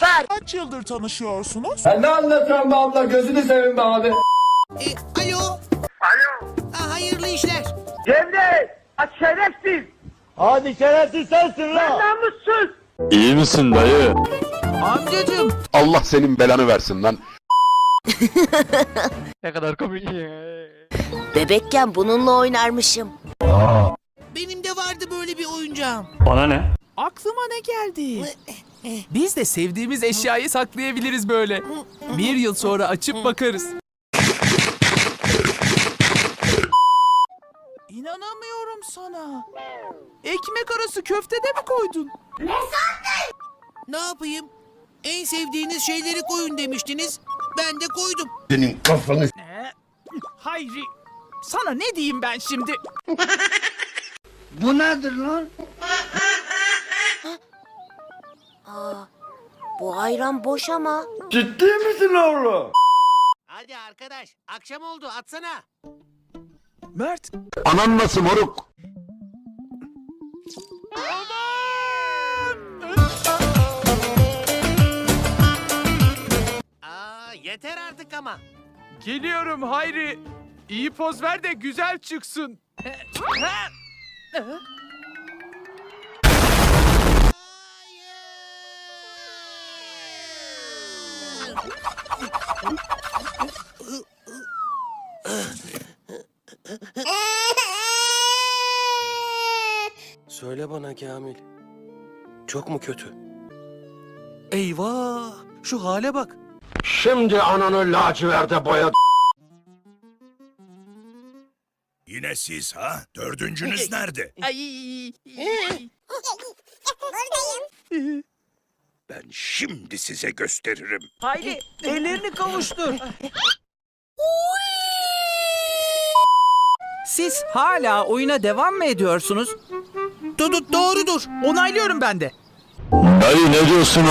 Muzaffer. Kaç yıldır tanışıyorsunuz? Sen ne anlatıyorsun be abla gözünü seveyim be abi. E, alo. Alo. Ha, hayırlı işler. Cemre. Aç şerefsiz. Hadi şerefsiz sensin lan. Namussuz. İyi misin dayı? Amcacım. Allah senin belanı versin lan. Bebekken bununla oynarmışım. Benim de vardı böyle bir oyuncağım. Aklıma ne geldi? Biz de sevdiğimiz eşyayı saklayabiliriz böyle. Bir yıl sonra açıp bakarız. İnanamıyorum sana. Ekmek arası köfte de mi koydun? Ne yapayım? En sevdiğiniz şeyleri koyun demiştiniz. Ben de koydum. Ee, Hayri, sana ne diyeyim ben şimdi? Aa, bu ayran boş ama. Ciddi misin oğlum? Hadi arkadaş akşam oldu atsana. Mert, Anan nasıl moruk? Aa yeter artık ama. geliyorum Hayri. İyi poz ver de güzel çıksın. Söyle bana Kamil. Çok mu kötü? Eyvah! Şu hale bak. Şimdi ananı laciverde boya Yine siz ha? Dördüncünüz nerede? Ben şimdi size gösteririm. Hayri, ellerini kavuştur. Siz hala oyuna devam mı ediyorsunuz? Dur, dur, doğrudur. Onaylıyorum ben de. Dayı ne diyorsun